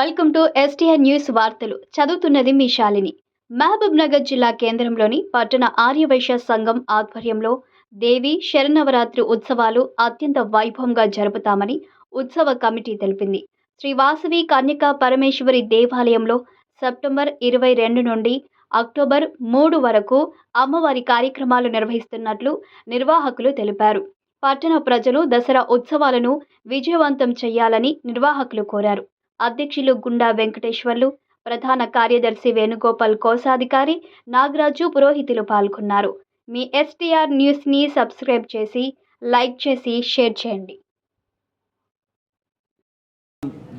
Welcome to STR news వార్తలు. చదువుతున్నది మీ శాలిని. మహబూబ్ నగర్ జిల్లా కేంద్రంలోని పట్టణ ఆర్యవైశ్య సంఘం ఆధ్వర్యంలో దేవి శరణవరాత్రి ఉత్సవాలు అత్యంత వైభవంగా జరుపుతామని ఉత్సవ కమిటీ తెలిపింది. శ్రీ వాసవి కన్యకా పరమేశ్వరి దేవాలయంలో సెప్టెంబర్ ఇరవై రెండు నుండి అక్టోబర్ మూడు వరకు అమ్మవారి కార్యక్రమాలు నిర్వహిస్తున్నట్లు నిర్వాహకులు తెలిపారు. పట్టణ ప్రజలు దసరా ఉత్సవాలను విజయవంతం చేయాలని నిర్వాహకులు కోరారు. అధ్యక్షులు గుండా వెంకటేశ్వర్లు ప్రధాన కార్యదర్శి వేణుగోపాల్ కోశాధికారి నాగరాజు పురోహితులు పాల్గొన్నారు. మీ ఎస్టీఆర్ న్యూస్ని సబ్స్క్రైబ్ చేసి లైక్ చేసి షేర్ చేయండి.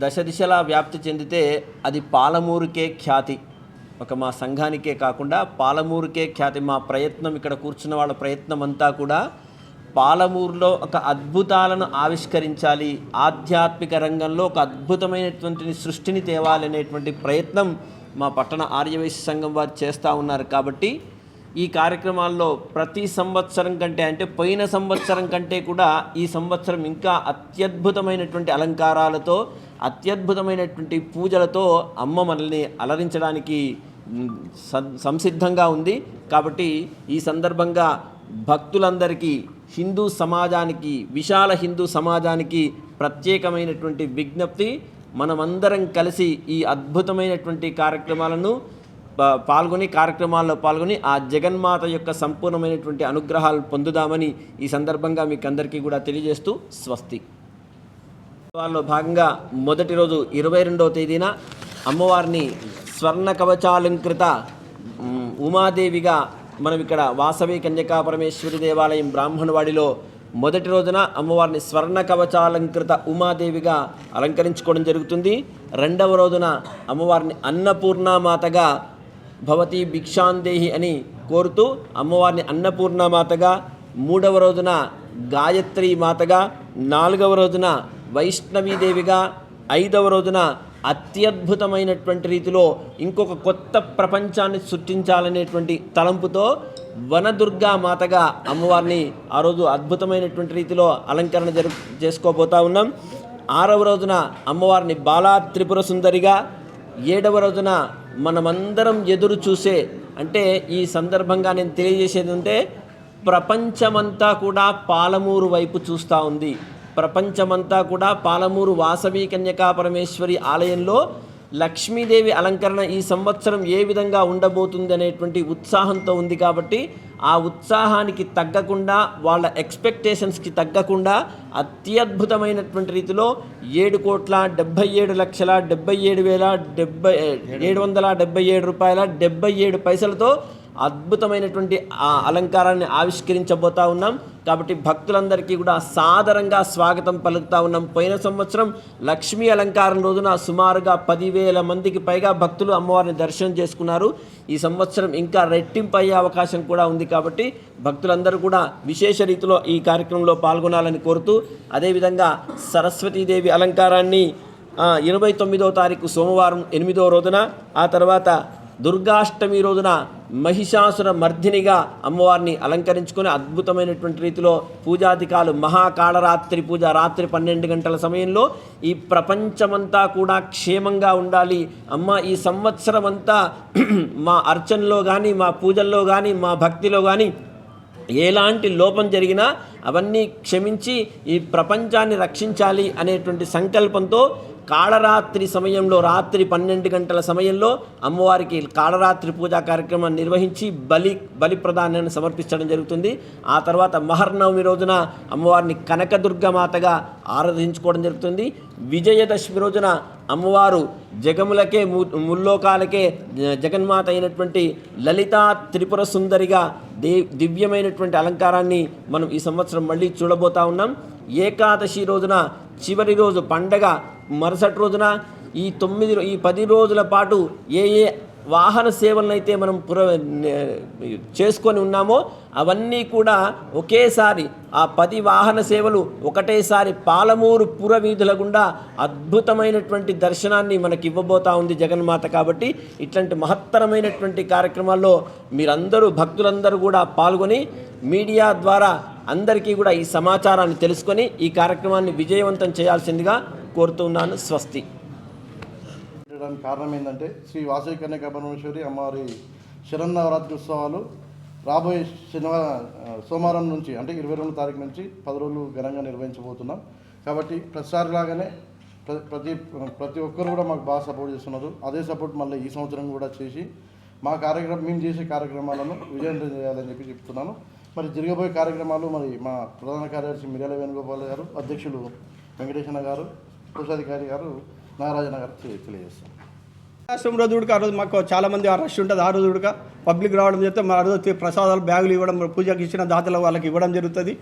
దశ దిశలా వ్యాప్తి చెందితే అది పాలమూరుకే ఖ్యాతి. ఒక మా సంఘానికే కాకుండా పాలమూరుకే ఖ్యాతి. మా ప్రయత్నం ఇక్కడ కూర్చున్న వాళ్ళ ప్రయత్నం అంతా కూడా పాలమూరులో ఒక అద్భుతాలను ఆవిష్కరించాలి. ఆధ్యాత్మిక రంగంలో ఒక అద్భుతమైనటువంటి సృష్టిని తేవాలనేటువంటి ప్రయత్నం మా పట్టణ ఆర్యవైశ్య సంఘం వారు చేస్తూ ఉన్నారు. కాబట్టి ఈ కార్యక్రమాల్లో ప్రతి సంవత్సరం కంటే అంటే పోయిన సంవత్సరం కంటే కూడా ఈ సంవత్సరం ఇంకా అత్యద్భుతమైనటువంటి అలంకారాలతో అత్యద్భుతమైనటువంటి పూజలతో అమ్మ మనల్ని అలరించడానికి సం- సంసిద్ధంగా ఉంది. కాబట్టి ఈ సందర్భంగా భక్తులందరికీ హిందూ సమాజానికి విశాల హిందూ సమాజానికి ప్రత్యేకమైనటువంటి విజ్ఞప్తి. మనమందరం కలిసి ఈ అద్భుతమైనటువంటి కార్యక్రమాలను పాల్గొని కార్యక్రమాల్లో పాల్గొని ఆ జగన్మాత యొక్క సంపూర్ణమైనటువంటి అనుగ్రహాలు పొందుదామని ఈ సందర్భంగా మీకు అందరికీ కూడా తెలియజేస్తూ స్వస్తి. వాళ్ళలో భాగంగా మొదటి రోజు ఇరవై రెండవ తేదీన అమ్మవారిని స్వర్ణ కవచాలంకృత ఉమాదేవిగా మనం ఇక్కడ వాసవి కన్యకా పరమేశ్వరి దేవాలయం బ్రాహ్మణవాడిలో మొదటి రోజున అమ్మవారిని స్వర్ణ కవచాలంకృత ఉమాదేవిగా అలంకరించుకోవడం జరుగుతుంది. రెండవ రోజున అమ్మవారిని అన్నపూర్ణమాతగా భవతి భిక్షాందేహి అని కోరుతూ అమ్మవారిని అన్నపూర్ణమాతగా మూడవ రోజున గాయత్రి మాతగా నాలుగవ రోజున వైష్ణవీదేవిగా ఐదవ రోజున అత్యద్భుతమైనటువంటి రీతిలో ఇంకొక కొత్త ప్రపంచాన్ని సృష్టించాలనేటువంటి తలంపుతో వనదుర్గా మాతగా అమ్మవారిని ఆ రోజు అద్భుతమైనటువంటి రీతిలో అలంకరణ జరు చేసుకోబోతా ఉన్నాం. ఆరవ రోజున అమ్మవారిని బాలా త్రిపుర సుందరిగా ఏడవ రోజున మనమందరం ఎదురు చూసే అంటే ఈ సందర్భంగా నేను తెలియజేసేది అంటే ప్రపంచమంతా కూడా పాలమూరు వైపు చూస్తూ ఉంది. ప్రపంచమంతా కూడా పాలమూరు వాసవి కన్యకా పరమేశ్వరి ఆలయంలో లక్ష్మీదేవి అలంకరణ ఈ సంవత్సరం ఏ విధంగా ఉండబోతుంది అనేటువంటి ఉత్సాహంతో ఉంది కాబట్టి ఆ ఉత్సాహానికి తగ్గకుండా వాళ్ళ ఎక్స్పెక్టేషన్స్కి తగ్గకుండా అత్యద్భుతమైనటువంటి రీతిలో ఏడు కోట్ల డెబ్బై ఏడు లక్షల డెబ్బై ఏడు వేల డెబ్బై ఏడు వందల డెబ్బై ఏడు రూపాయల డెబ్బై ఏడు పైసలతో అద్భుతమైనటువంటి ఆ అలంకారాన్ని ఆవిష్కరించబోతా ఉన్నాం. కాబట్టి భక్తులందరికీ కూడా సాదరంగా స్వాగతం పలుకుతా ఉన్నాం. పోయిన సంవత్సరం లక్ష్మీ అలంకారం రోజున సుమారుగా పదివేల మందికి పైగా భక్తులు అమ్మవారిని దర్శనం చేసుకున్నారు. ఈ సంవత్సరం ఇంకా రెట్టింపు అయ్యే అవకాశం కూడా ఉంది కాబట్టి భక్తులందరూ కూడా విశేష రీతిలో ఈ కార్యక్రమంలో పాల్గొనాలని కోరుతూ అదేవిధంగా సరస్వతీదేవి అలంకారాన్ని ఇరవై తొమ్మిదవ తారీఖు సోమవారం ఎనిమిదవ రోజున ఆ తర్వాత దుర్గాష్టమి రోజున మహిషాసుర మర్దినిగా అమ్మవారిని అలంకరించుకొని అద్భుతమైనటువంటి రీతిలో పూజాధికాలు మహాకాళరాత్రి పూజ రాత్రి పన్నెండు గంటల సమయంలో ఈ ప్రపంచమంతా కూడా క్షేమంగా ఉండాలి. అమ్మ ఈ సంవత్సరం అంతా మా అర్చనలో కానీ మా పూజల్లో కానీ మా భక్తిలో కానీ ఎలాంటి లోపం జరిగినా అవన్నీ క్షమించి ఈ ప్రపంచాన్ని రక్షించాలి అనేటువంటి సంకల్పంతో కాళరాత్రి సమయంలో రాత్రి పన్నెండు గంటల సమయంలో అమ్మవారికి కాళరాత్రి పూజా కార్యక్రమాన్ని నిర్వహించి బలి బలి ప్రదానాన్ని సమర్పించడం జరుగుతుంది. ఆ తర్వాత మహర్నవమి రోజున అమ్మవారిని కనకదుర్గమాతగా ఆరాధించుకోవడం జరుగుతుంది. విజయదశమి రోజున అమ్మవారు జగములకే ము ముల్లోకాలకే జగన్మాత అయినటువంటి లలితా త్రిపుర సుందరిగా దే దివ్యమైనటువంటి అలంకారాన్ని మనం ఈ సంవత్సరం మళ్ళీ చూడబోతా ఉన్నాం. ఏకాదశి రోజున చివరి రోజు పండగ మరుసటి రోజున ఈ తొమ్మిది ఈ పది రోజుల పాటు ఏ ఏ వాహన సేవలను అయితే మనం పుర చేసుకొని ఉన్నామో అవన్నీ కూడా ఒకేసారి ఆ పది వాహన సేవలు ఒకటేసారి పాలమూరు పుర వీధుల గుండా అద్భుతమైనటువంటి దర్శనాన్ని మనకి ఇవ్వబోతా ఉంది జగన్మాత కాబట్టి ఇట్లాంటి మహత్తరమైనటువంటి కార్యక్రమాల్లో మీరందరూ భక్తులందరూ కూడా పాల్గొని మీడియా ద్వారా అందరికీ కూడా ఈ సమాచారాన్ని తెలుసుకొని ఈ కార్యక్రమాన్ని విజయవంతం చేయాల్సిందిగా కోరుతున్నాను. స్వస్తి. కారణం ఏంటంటే శ్రీ వాసవి కన్యక పరమేశ్వరి అమ్మవారి శరన్నవరాత్రి ఉత్సవాలు రాబోయే శనివారం సోమవారం నుంచి అంటే ఇరవై రెండు తారీఖు నుంచి పది రోజులు ఘనంగా నిర్వహించబోతున్నాం. కాబట్టి ప్రతిసారి లాగానే ప్రతి ప్రతి ఒక్కరు కూడా మాకు బాగా సపోర్ట్ చేస్తున్నారు. అదే సపోర్ట్ మళ్ళీ ఈ సంవత్సరం కూడా చేసి మా కార్యక్రమం మేము చేసే కార్యక్రమాలను విజయవంతం చేయాలని చెప్పి చెప్తున్నాను. మరి జరగబోయే కార్యక్రమాలు మరి మా ప్రధాన కార్యదర్శి మిర్యాల వేణుగోపాల్ గారు అధ్యక్షులు వెంకటేశ్వర గారు కోశాధికారి గారు నారాయణ గారు తెలియజేస్తారు రాష్ట్రం రోజు కూడా ఆ రోజు మాకు చాలా మంది ఆ రష్ ఉంటుంది. ఆ రోజు కూడా పబ్లిక్ రావడం చేస్తే మా రోజు ప్రసాదాలు బ్యాగులు ఇవ్వడం పూజకి ఇచ్చిన దాతలు వాళ్ళకి ఇవ్వడం జరుగుతుంది.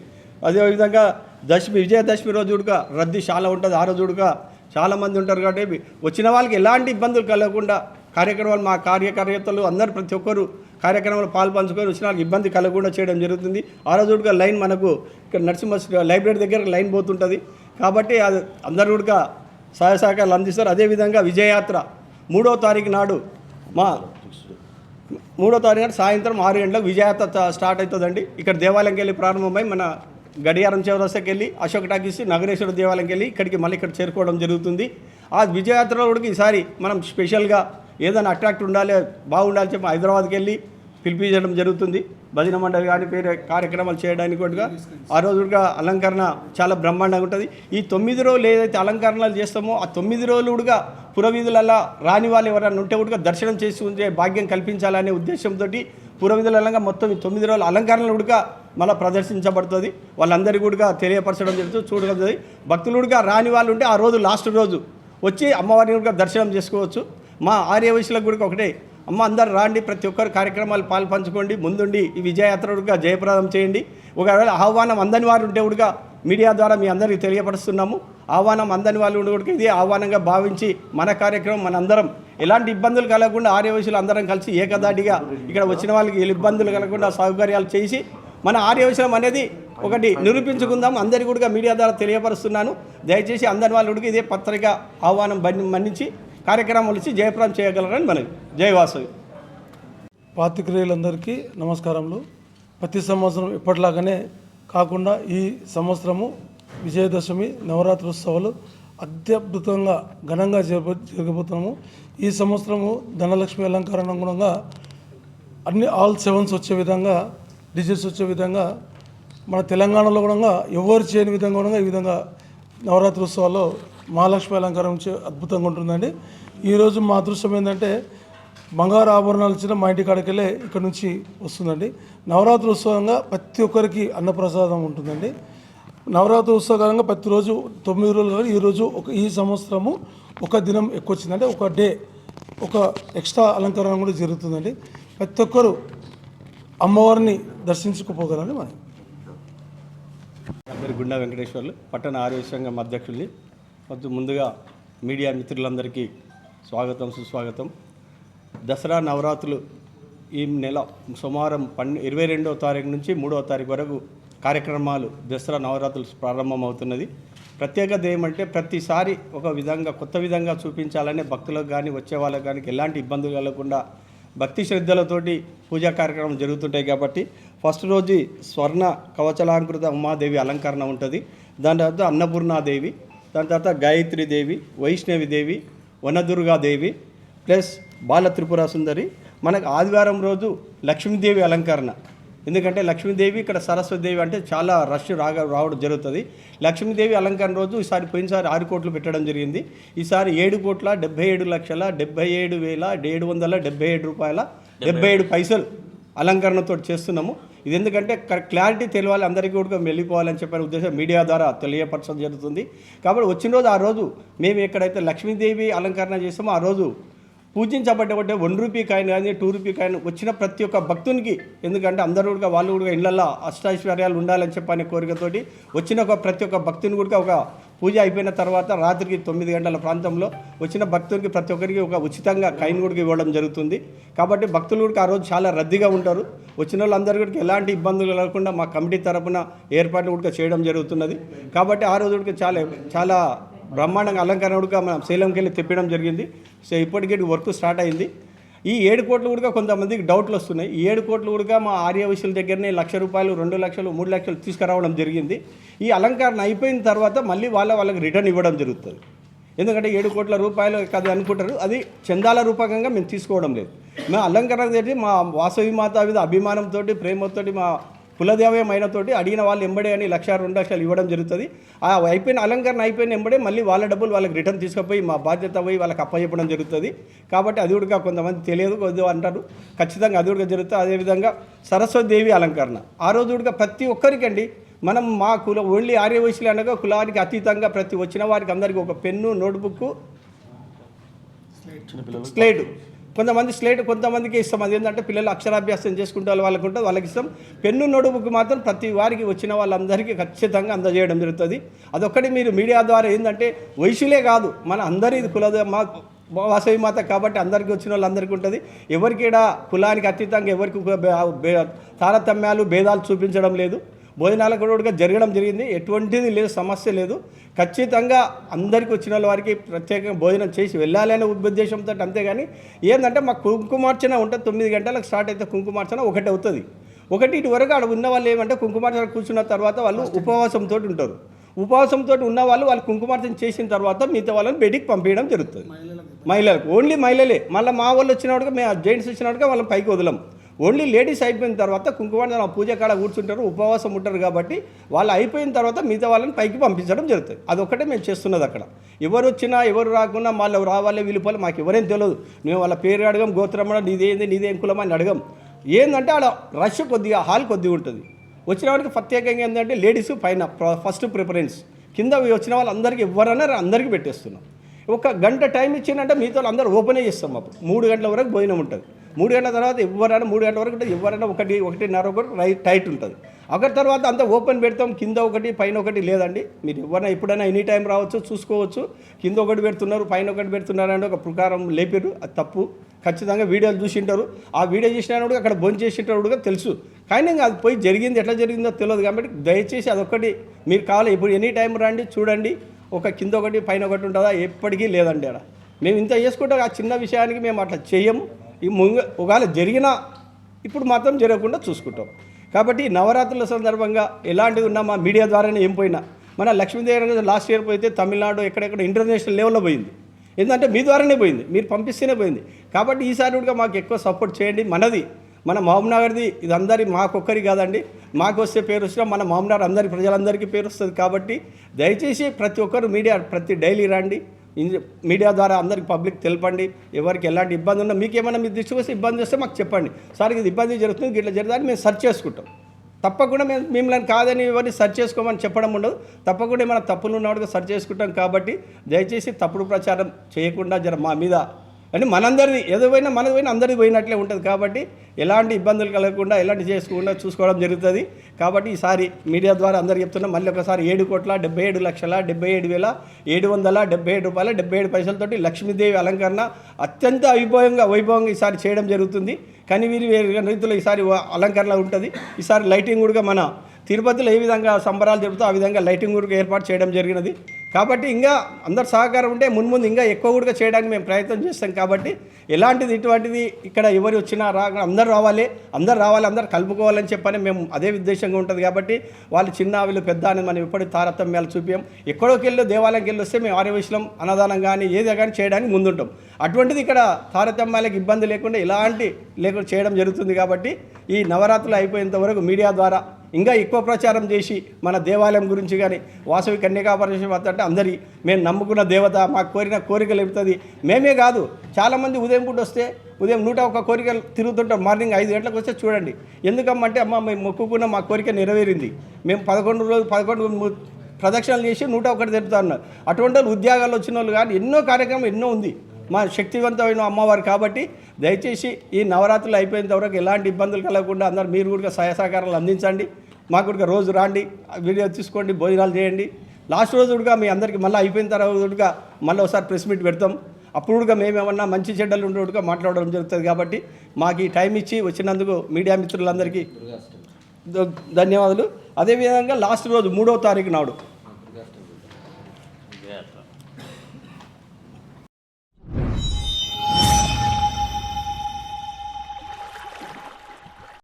అదేవిధంగా దశమి విజయదశమి రోజు కూడా రద్దీ చాలా ఉంటుంది. ఆ రోజు కూడా చాలామంది ఉంటారు కాబట్టి వచ్చిన వాళ్ళకి ఎలాంటి ఇబ్బందులు కలగకుండా కార్యక్రమాలు మా కార్యకర్తలు అందరు ప్రతి ఒక్కరు కార్యక్రమంలో పాల్పంచుకొని వచ్చిన వాళ్ళకి ఇబ్బంది కలగకుండా చేయడం జరుగుతుంది. ఆ రోజు లైన్ మనకు ఇక్కడ నరసింహ లైబ్రరీ దగ్గర లైన్ పోతుంటుంది. కాబట్టి అది అందరూ కూడా సహాయ సహకారాలు అందిస్తారు. అదేవిధంగా విజయయాత్ర మూడో తారీఖు నాడు మా మూడో తారీఖు నాడు సాయంత్రం ఆరు గంటలకు విజయయాత్ర స్టార్ట్ అవుతుందండి. ఇక్కడ దేవాలయంకి వెళ్ళి ప్రారంభమై మన గడియారం చౌరస్తాకి వెళ్ళి అశోక్ టాకీస్ నగరేశ్వర దేవాలయంకి వెళ్ళి ఇక్కడికి మళ్ళీ ఇక్కడ చేరుకోవడం జరుగుతుంది. ఆ విజయయాత్రలో కూడా ఈసారి మనం స్పెషల్గా ఏదైనా అట్రాక్ట్ ఉండాలి బాగుండాలి చెప్పి హైదరాబాద్కి వెళ్ళి పిలిపించడం జరుగుతుంది. భజన మండలి కానీ వేరే కార్యక్రమాలు చేయడానికి కూడా ఆ రోజు కూడా అలంకరణ చాలా బ్రహ్మాండంగా ఉంటుంది. ఈ తొమ్మిది రోజులు ఏదైతే అలంకరణలు చేస్తామో ఆ తొమ్మిది రోజులు కూడా పురవీధులలో రాని వాళ్ళు ఎవరైనా ఉంటే కూడా దర్శనం చేసుకుంటే భాగ్యం కల్పించాలనే ఉద్దేశంతో పురవీధులలో మొత్తం ఈ తొమ్మిది రోజుల అలంకరణలు కూడా మళ్ళీ ప్రదర్శించబడుతుంది. వాళ్ళందరికీ కూడా తెలియపరచడం జరుగుతుంది చూడగలుగుతుంది భక్తులు కూడా రాని వాళ్ళు ఉంటే ఆ రోజు లాస్ట్ రోజు వచ్చి అమ్మవారిని కూడా దర్శనం చేసుకోవచ్చు. మా ఆర్య వయసులకు కూడా ఒకటే అమ్మ అందరు రాండి ప్రతి ఒక్కరు కార్యక్రమాలు పాల్పంచుకోండి. ముందుండి ఈ విజయయాత్రగా జయప్రదం చేయండి. ఒకవేళ ఆహ్వానం అందని వారు ఉంటే కూడా మీడియా ద్వారా మీ అందరికీ తెలియపరుస్తున్నాము. ఆహ్వానం అందని వాళ్ళు ఉండకూడదు ఇది ఆహ్వానంగా భావించి మన కార్యక్రమం మనందరం ఎలాంటి ఇబ్బందులు కలగకుండా ఆర్యవశులు అందరం కలిసి ఏకదాటిగా ఇక్కడ వచ్చిన వాళ్ళకి ఇబ్బందులు కలగకుండా సౌకర్యాలు చేసి మన ఆర్యవసరం అనేది ఒకటి నిరూపించుకుందాం. అందరికీ కూడా మీడియా ద్వారా తెలియపరుస్తున్నాను. దయచేసి అందరి వాళ్ళు ఇదే పత్రిక ఆహ్వానం బన్ని- మన్నించి కార్యక్రమాలు ఇచ్చి జయప్రదం చేయగలరని మనవి. జయవాసు పాతికేయులందరికీ నమస్కారములు. ప్రతి సంవత్సరం ఇప్పటిలాగానే కాకుండా ఈ సంవత్సరము విజయదశమి నవరాత్రి ఉత్సవాలు అత్యద్భుతంగా ఘనంగా జరగ జరగబోతున్నాము. ఈ సంవత్సరము ధనలక్ష్మి అలంకరణ అనుగుణంగా అన్ని ఆల్ సెవెన్స్ వచ్చే విధంగా డిజిట్స్ వచ్చే విధంగా మన తెలంగాణలో కూడా ఎవరు చేయని విధంగా కూడా ఈ విధంగా నవరాత్రి ఉత్సవాల్లో మహాలక్ష్మి అలంకారం అద్భుతంగా ఉంటుందండి. ఈరోజు మా అదృష్టం ఏంటంటే బంగారు ఆభరణాలు ఇచ్చిన మా ఇంటి కాడికి వెళ్ళే ఇక్కడ నుంచి వస్తుందండి. నవరాత్రి ఉత్సవంగా ప్రతి ఒక్కరికి అన్నప్రసాదం ఉంటుందండి. నవరాత్రి ఉత్సవంగా ప్రతిరోజు తొమ్మిది రోజులు కానీ ఈరోజు ఒక ఈ సంవత్సరము ఒక దినం ఎక్కువ వచ్చిందంటే ఒక డే ఒక ఎక్స్ట్రా అలంకరణ కూడా జరుగుతుందండి. ప్రతి ఒక్కరు అమ్మవారిని దర్శించుకుపోగలని మనం గుండా వెంకటేశ్వర్లు పట్టణ ఆరోగ్య సంఘం అధ్యక్షుల్ని. కొంచెం ముందుగా మీడియా మిత్రులందరికీ స్వాగతం సుస్వాగతం. దసరా నవరాత్రులు ఈ నెల సోమవారం పన్ను ఇరవై రెండవ తారీఖు నుంచి మూడవ తారీఖు వరకు కార్యక్రమాలు దసరా నవరాత్రులు ప్రారంభమవుతున్నది. ప్రత్యేకత ఏమంటే ప్రతిసారి ఒక విధంగా కొత్త విధంగా చూపించాలనే భక్తులకు కానీ వచ్చే వాళ్ళకి కానీ ఎలాంటి ఇబ్బందులు కలగకుండా భక్తి శ్రద్ధలతోటి పూజా కార్యక్రమం జరుగుతుంటాయి కాబట్టి ఫస్ట్ రోజు స్వర్ణ కవచలాంకృత ఉమాదేవి అలంకరణ ఉంటుంది. దాని తర్వాత అన్నపూర్ణాదేవి దాని తర్వాత గాయత్రి దేవి వైష్ణవి దేవి వనదుర్గాదేవి ప్లస్ బాల త్రిపుర సుందరి. మనకు ఆదివారం రోజు లక్ష్మీదేవి అలంకరణ. ఎందుకంటే లక్ష్మీదేవి ఇక్కడ సరస్వతిదేవి అంటే చాలా రష్ రాగా రావడం జరుగుతుంది. లక్ష్మీదేవి అలంకరణ రోజు ఈసారి పోయినసారి ఆరు కోట్లు పెట్టడం జరిగింది. ఈసారి ఏడు కోట్ల డెబ్బై ఏడు లక్షల డెబ్బై ఏడు వేల ఏడు వందల డెబ్బై ఏడు రూపాయల డెబ్బై ఏడు పైసలు అలంకరణతో చేస్తున్నాము. ఇది ఎందుకంటే క- క్లారిటీ తెలియాలి అందరికీ కూడా వెళ్ళిపోవాలని చెప్పిన ఉద్దేశం మీడియా ద్వారా తెలియపరచడం జరుగుతుంది. కాబట్టి వచ్చిన రోజు ఆ రోజు మేము ఎక్కడైతే లక్ష్మీదేవి అలంకరణ చేస్తామో ఆ రోజు పూజించబడ్డ వన్ రూపీ కాయిన్ కానీ టూ రూపీ కాయిన్ వచ్చిన ప్రతి ఒక్క భక్తునికి ఎందుకంటే అందరూ కూడా వాళ్ళు కూడా ఇళ్ళలో అష్టైశ్వర్యాలు ఉండాలని చెప్పని కోరికతోటి వచ్చిన ఒక ప్రతి ఒక్క భక్తుని కూడా ఒక పూజ అయిపోయిన తర్వాత రాత్రికి తొమ్మిది గంటల ప్రాంతంలో వచ్చిన భక్తులకి ప్రతి ఒక్కరికి ఒక ఉచితంగా కైన్ గుడికి ఇవ్వడం జరుగుతుంది. కాబట్టి భక్తులు కూడా ఆ రోజు చాలా రద్దీగా ఉంటారు. వచ్చిన వాళ్ళందరూ కూడా ఎలాంటి ఇబ్బందులు లేకుండా మా కమిటీ తరపున ఏర్పాట్లు కూడా చేయడం జరుగుతున్నది. కాబట్టి ఆ రోజు కూడా చాలా చాలా బ్రహ్మాండంగా అలంకరణ కూడా మనం శైలంకి వెళ్ళి తెప్పడం జరిగింది. సో ఇప్పటికే వర్క్ స్టార్ట్ అయింది. ఈ ఏడు కోట్లు కూడా కొంతమందికి డౌట్లు వస్తున్నాయి. ఈ ఏడు కోట్లు కూడా మా ఆర్యవశ్యుల దగ్గరనే లక్ష రూపాయలు రెండు లక్షలు మూడు లక్షలు తీసుకురావడం జరిగింది. ఈ అలంకరణ అయిపోయిన తర్వాత మళ్ళీ వాళ్ళ వాళ్ళకి రిటర్న్ ఇవ్వడం జరుగుతుంది. ఎందుకంటే ఏడు కోట్ల రూపాయలు కాదు అనుకుంటారు. అది చందాల రూపకంగా మేము తీసుకోవడం లేదు. మేము అలంకరణ చేసి మా వాసవి మాత మీద అభిమానంతో ప్రేమతో మా కులదేవమైనతోటి అడిగిన వాళ్ళు ఎంబడే అని లక్ష రెండు లక్షలు ఇవ్వడం జరుగుతుంది. ఆ అయిపోయిన అలంకరణ అయిపోయిన ఎంబడే మళ్ళీ వాళ్ళ డబ్బులు వాళ్ళకి రిటర్న్ తీసుకుపోయి మా బాధ్యత పోయి వాళ్ళకి అప్పచెప్పడం జరుగుతుంది. కాబట్టి అది కూడా కొంతమంది తెలియదు కొద్దిగా అంటారు. ఖచ్చితంగా అది కూడా జరుగుతుంది. అదేవిధంగా సరస్వతి దేవి అలంకరణ. ఆ రోజు కూడా ప్రతి ఒక్కరికండి మనం మా కుల ఓన్లీ ఆర్యవయసులు అనగా కులానికి అతీతంగా ప్రతి వచ్చిన వారికి అందరికీ ఒక పెన్ను నోట్బుక్ స్లేట్. కొంతమంది స్లేట్ కొంతమందికి ఇస్తాం అది ఏంటంటే పిల్లలు అక్షరాభ్యాసం చేసుకుంటే వాళ్ళకి ఉంటుంది వాళ్ళకి ఇస్తాం పెన్ను నోటుబుక్ మాత్రం ప్రతి వారికి వచ్చిన వాళ్ళందరికీ ఖచ్చితంగా అందజేయడం జరుగుతుంది. అదొక్కటి మీరు మీడియా ద్వారా ఏంటంటే వయసులే కాదు మన అందరి ఇది కుల మా వాసవి మాత కాబట్టి అందరికీ వచ్చిన వాళ్ళందరికీ ఉంటుంది. ఎవరికి కూడా కులానికి అతీతంగా ఎవరికి తారతమ్యాలు భేదాలు చూపించడం లేదు. భోజనాలకు కూడా జరగడం జరిగింది. ఎటువంటిది లేదు సమస్య లేదు. ఖచ్చితంగా అందరికి వచ్చిన వాళ్ళ వారికి ప్రత్యేకంగా భోజనం చేసి వెళ్ళాలి అనే ఉద్దేశంతో అంతేగాని ఏంటంటే మాకు కుంకుమార్చన ఉంటుంది తొమ్మిది గంటలకు స్టార్ట్ అయితే కుంకుమార్చన ఒకటి అవుతుంది. ఒకటి ఇటు వరకు ఆడ ఉన్న వాళ్ళు ఏమంటే కుంకుమార్చన కూర్చున్న తర్వాత వాళ్ళు ఉపవాసంతో ఉంటారు. ఉపవాసంతో ఉన్న వాళ్ళు వాళ్ళు కుంకుమార్చన చేసిన తర్వాత మిగతా వాళ్ళని బయటికి పంపించడం జరుగుతుంది. మహిళలకు. ఓన్లీ మహిళలే. మళ్ళీ మా వాళ్ళు వచ్చినట్టుగా మేము జెంట్స్ వచ్చినట్టుగా వాళ్ళని పైకి వదలం. ఓన్లీ లేడీస్ అయిపోయిన తర్వాత కుంకుమార్చన పూజ కాడ కూర్చుంటారు ఉపవాసం ఉంటారు కాబట్టి వాళ్ళు అయిపోయిన తర్వాత మిగతా వాళ్ళని పైకి పంపించడం జరుగుతుంది. అదొక్కటే మేము చేస్తున్నది అక్కడ. ఎవరు వచ్చినా ఎవరు రాకున్నా వాళ్ళు రావాలి వీలుపోవాలి మాకు ఎవరేం తెలియదు మేము వాళ్ళ పేరు అడగం గోత్రం నీదేంది నీదేం కులం అని అడగం. ఏంటంటే ఆడ రష్ కొద్దిగా హాల్ కొద్దిగా ఉంటుంది. వచ్చిన వాడికి ప్రత్యేకంగా ఏంటంటే లేడీస్ పైన ఫస్ట్ ప్రిఫరెన్స్. కింద వచ్చిన వాళ్ళందరికీ ఎవరన్నా అందరికీ పెట్టేస్తున్నాం. ఒక గంట టైం ఇచ్చిందంటే మీతో అందరూ ఓపెనే చేస్తాం అప్పుడు. మూడు గంటల వరకు భోజనం ఉంటుంది. మూడు గంటల తర్వాత ఎవరైనా మూడు గంటల వరకు ఉంటుంది ఎవరైనా ఒకటి ఒకటిన్నర వరకు రైట్ టైట్ ఉంటుంది. ఒకటి తర్వాత అంతా ఓపెన్ పెడతాం. కింద ఒకటి పైన ఒకటి లేదండి. మీరు ఎవరైనా ఎప్పుడైనా ఎనీ టైం రావచ్చు చూసుకోవచ్చు. కింద ఒకటి పెడుతున్నారు పైన ఒకటి పెడుతున్నారు అంటే ఒక ప్రకారం లేపారు అది తప్పు. ఖచ్చితంగా వీడియోలు చూసింటారు ఆ వీడియో చూసినప్పుడు అక్కడ భోజనం చేసేటప్పుడు తెలుసు. కానీ ఇంకా అది పోయి జరిగింది ఎట్లా జరిగిందో తెలియదు కాబట్టి దయచేసి అదొకటి మీరు కావాలి. ఇప్పుడు ఎనీ టైం రండి చూడండి. ఒక కింద ఒకటి పైన ఒకటి ఉంటుందా? ఎప్పటికీ లేదండి అక్కడ మేము ఇంత చేసుకుంటే ఆ చిన్న విషయానికి మేము అట్లా చేయము ఈ ముంగ ఒకవేళ జరిగినా ఇప్పుడు మాత్రం జరగకుండా చూసుకుంటాం. కాబట్టి నవరాత్రుల సందర్భంగా ఎలాంటిది ఉన్నా మా మీడియా ద్వారానే ఏం పోయినా మన లక్ష్మీదేవి లాస్ట్ ఇయర్ పోయితే తమిళనాడు ఎక్కడెక్కడ ఇంటర్నేషనల్ లెవెల్లో పోయింది. ఎందుకంటే మీ ద్వారానే పోయింది. మీరు పంపిస్తేనే పోయింది. కాబట్టి ఈసారి కూడా మాకు ఎక్కువ సపోర్ట్ చేయండి. మనది మన మహబూబ్నగర్ది ఇది అందరి మాకొక్కరి కాదండి. మాకు వస్తే పేరు వచ్చినా మన మహబూబ్నగర్ అందరి ప్రజలందరికీ పేరు వస్తుంది కాబట్టి దయచేసి ప్రతి ఒక్కరు మీడియా ప్రతి డైలీ రండి. మీడియా ద్వారా అందరికి పబ్లిక్ తెలపండి. ఎవరికి ఎలాంటి ఇబ్బంది ఉన్నా మీకు ఏమైనా మీ దృష్టికి వస్తే ఇబ్బంది వస్తే మాకు చెప్పండి. సార్ ఇది ఇబ్బంది జరుగుతుంది ఇట్లా జరుగుతుంది మేము సర్చ్ చేసుకుంటాం. తప్పకుండా మేము మిమ్మల్ని కాదని ఎవరిని సెర్చ్ చేసుకోమని చెప్పడం ఉండదు. తప్పకుండా ఏమైనా తప్పులు ఉన్నవాడుగా సెర్చ్ చేసుకుంటాం కాబట్టి దయచేసి తప్పుడు ప్రచారం చేయకుండా జర మా మీద అంటే మనందరిది ఏదో పోయినా మనది పోయినా అందరిది పోయినట్లే ఉంటుంది. కాబట్టి ఎలాంటి ఇబ్బందులు కలగకుండా ఎలాంటి చేసుకోకుండా చూసుకోవడం జరుగుతుంది. కాబట్టి ఈసారి మీడియా ద్వారా అందరు చెప్తున్నా మళ్ళీ ఒకసారి ఏడు కోట్ల డెబ్బై ఏడు లక్షల డెబ్బై ఏడు వేల ఏడు వందల డెబ్బై ఏడు రూపాయల డెబ్బై ఏడు పైసలతోటి లక్ష్మీదేవి అలంకరణ అత్యంత వైభవంగా వైభవంగా ఈసారి చేయడం జరుగుతుంది. కానీ వీరి వేరు రీతిలో ఈసారి అలంకరణ ఉంటుంది. ఈసారి లైటింగ్ కూడా మన తిరుపతిలో ఏ విధంగా సంబరాలు జరుపుతూ ఆ విధంగా లైటింగ్ కూడా ఏర్పాటు చేయడం జరిగినది. కాబట్టి ఇంకా అందరు సహకారం ఉంటే మున్ముందు ఇంకా ఎక్కువ కూడా చేయడానికి మేము ప్రయత్నం చేస్తాం కాబట్టి ఎలాంటిది ఇటువంటిది ఇక్కడ ఎవరు వచ్చినా రా అందరు రావాలి అందరు రావాలి అందరు కలుపుకోవాలని చెప్పని మేము అదే ఉద్దేశంగా ఉంటుంది కాబట్టి వాళ్ళు చిన్న వీళ్ళు పెద్ద అని మనం ఎప్పటి తారతమ్యాలు చూపించాం ఎక్కడోకి వెళ్ళి దేవాలయంకి వెళ్ళి వస్తే మేము ఆర్యవైశ్యం అన్నదానం కానీ ఏదో కానీ చేయడానికి ముందుంటాం. అటువంటిది ఇక్కడ తారతమ్యాలకు ఇబ్బంది లేకుండా ఎలాంటి లేకుండా చేయడం జరుగుతుంది కాబట్టి ఈ నవరాత్రులు అయిపోయేంత వరకు మీడియా ద్వారా ఇంకా ఎక్కువ ప్రచారం చేసి మన దేవాలయం గురించి కానీ వాసవి కన్యకాపరమేశ్వరి మాత అంటే అందరి మేము నమ్ముకున్న దేవత మాకు కోరిన కోరికలు చెప్తుంది మేమే కాదు చాలామంది ఉదయం పూట వస్తే ఉదయం నూట ఒక కోరికలు తిరుగుతుంటాం మార్నింగ్ ఐదు గంటలకు వస్తే చూడండి. ఎందుకమ్మంటే అమ్మ మేము మొక్కుకున్న మా కోరిక నెరవేరింది. మేము పదకొండు రోజులు పదకొండు ప్రదక్షిణలు చేసి నూట ఒకటి తెలుపుతా ఉన్నారు. అటువంటి వాళ్ళు ఉద్యోగాలు వచ్చిన వాళ్ళు కానీ ఎన్నో కార్యక్రమం ఎన్నో ఉంది. మా శక్తివంతమైన అమ్మవారు కాబట్టి దయచేసి ఈ నవరాత్రులు అయిపోయినంతవరకు ఎలాంటి ఇబ్బందులు కలగకుండా అందరు మీరు కూడా సహాయ సహకారాలు అందించండి. మాకు కూడా రోజు రాండి వీడియో తీసుకోండి భోజనాలు చేయండి. లాస్ట్ రోజు కూడా మీ అందరికీ మళ్ళీ అయిపోయిన తర్వాత మళ్ళీ ఒకసారి ప్రెస్ మీట్ పెడతాం. అప్పుడు కూడా మేమేమన్నా మంచి చెడ్డలు ఉండేట్టుగా మాట్లాడడం జరుగుతుంది కాబట్టి మాకు ఈ టైం ఇచ్చి వచ్చినందుకు మీడియా మిత్రులందరికీ ధన్యవాదాలు. అదేవిధంగా లాస్ట్ రోజు మూడో తారీఖు నాడు